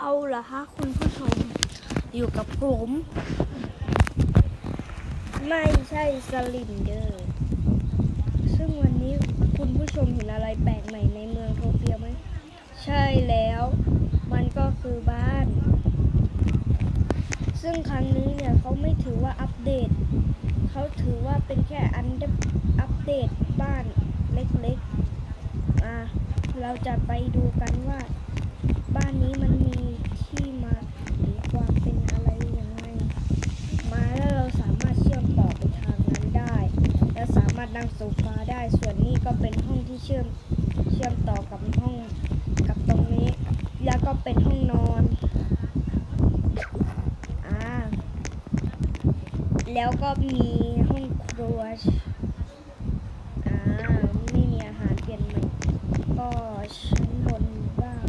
เอาละฮะคุณผู้ชม อยู่กับผม ไม่ใช่สลิมเดอร์ ซึ่งวันนี้คุณผู้ชมเห็นอะไรแปลกใหม่ในเมืองโทเปียไหม ใช่แล้ว มันก็คือบ้าน ซึ่งครั้งนี้เนี่ยเขาไม่ถือว่าอัปเดต เขาถือว่าเป็นแค่อันเดอัปเดตบ้านเล็กๆ อะ เราจะไปดูกันว่า บ้านนี้มันมีที่มาหรือความเป็นอะไรยังไง มาแล้วเราสามารถเชื่อมต่อไปทางนั้นได้ และสารถนั่งโซฟาได้ ส่วนนี้ก็เป็นห้องที่เชื่อมเชื่อมต่อกับห้องกับตรงนี้ แล้วก็เป็นห้องนอนอ่าแล้วก็มีห้องครัวอ่าไม่มีอาหารเปลี่ยนใหม่ก็ชั้นบนบ้าง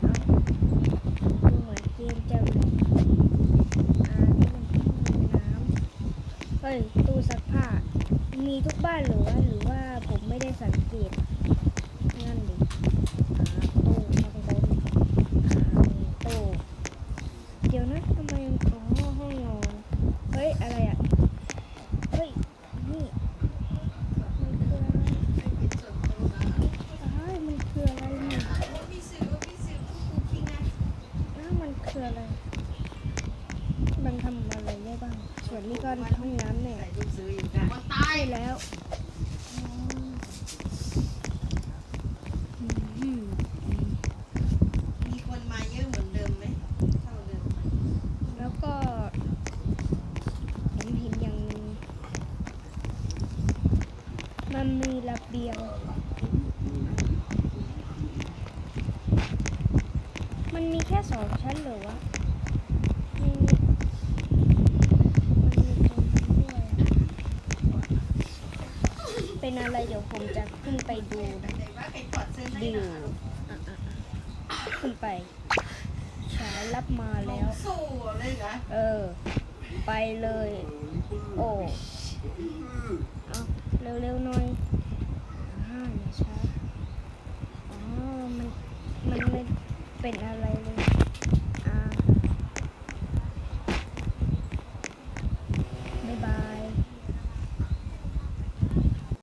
เอ้าดูเหมือนเกมจะอ่านี่มันห้องน้ำเฮ้ยตู้ซัก มีทุกบ้านหรือว่าหรือว่าผมไม่ได้สังเกตนั่นดิโต้ข้างบนอ่าโต้เดี๋ยวนะทำไมอ๋อห้องนอนเฮ้ยอะไรอะเฮ้ยนี่มันคืออะไรอ้ายมันคืออะไรเนี่ยอ้าวมันคืออะไรมันทำอะไร ส่วนนี้ก็ห้องน้ำเนี่ยใช่แล้วอ๋ออืมมีคนมาเยอะเหมือนเดิมไหมเท่าเดิมไหมแล้วก็ผมเห็นอย่างหนึงมันมีระเบียง มันมีแค่สองชั้นเหรอวะมีมันมีตรงนี้ด้วยอะ เป็นอะไรเดี๋ยวผมจะขึ้นไปดูนะแต่ว่าใครถอดเสื้อได้ดิวนะอะอะอะขึ้นไปฉายรับมาลแล้งวสู้เลยเหรอเออ ไปเลย โอ้เอาเร็วๆหน่อยอ่าอย่าช้าอ๋อมันมันไม่เป็นอะไรเลย